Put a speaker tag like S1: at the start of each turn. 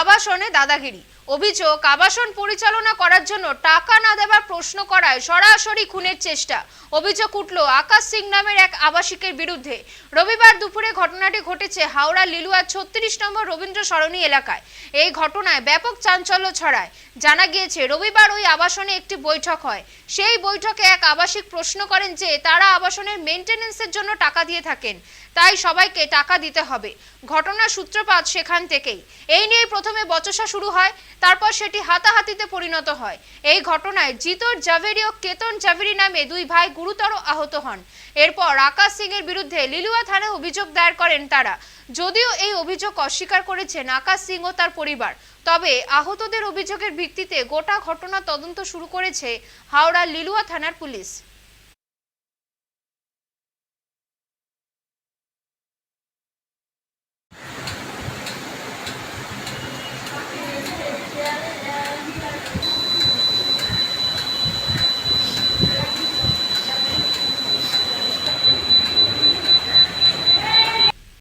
S1: আবাসনে দাদাগিরি। অভিযোগ, আবাসন পরিচালনা করার জন্য টাকা না দেবার প্রশ্ন করায় সরাসরি খুনের চেষ্টা। অভিযোগ উঠল, আকাশ সিং নামের এক আবাসিকের বিরুদ্ধে। রবিবার দুপুরে ঘটনাটি ঘটেছে হাওড়া লিলুয়া ছত্রিশ নম্বর রবীন্দ্র সরণি এলাকায়। এই ঘটনায় ব্যাপক চাঞ্চল্য ছড়ায়। জানা গিয়েছে, রবিবার ওই আবাসনে একটি বৈঠক হয়। সেই বৈঠকে এক আবাসিক প্রশ্ন করেন যে, তারা আবাসনের মেনটেন্যান্সের জন্য টাকা দিয়ে থাকেন, তাই সবাইকে টাকা দিতে হবে। ঘটনার সূত্রপাত সেখান থেকেই। এই নিয়ে প্রথমে বচসা শুরু হয়, তারপর সেটি হাতাহাতিতে পরিণত হয়। এই ঘটনায় জিতর জাভেরি ও কেতন জাভেরি নামে দুই ভাই গুরুতর আহত হন। এরপর আকাশ সিং এর বিরুদ্ধে লিলুয়া থানায় অভিযোগ দায়ের করেন তারা। যদিও এই অভিযোগ অস্বীকার করেছেন আকাশ সিং ও তার পরিবার, তবে আহতদের অভিযোগের ভিত্তিতে গোটা ঘটনা তদন্ত শুরু করেছে হাওড়া লিলুয়া থানার পুলিশ।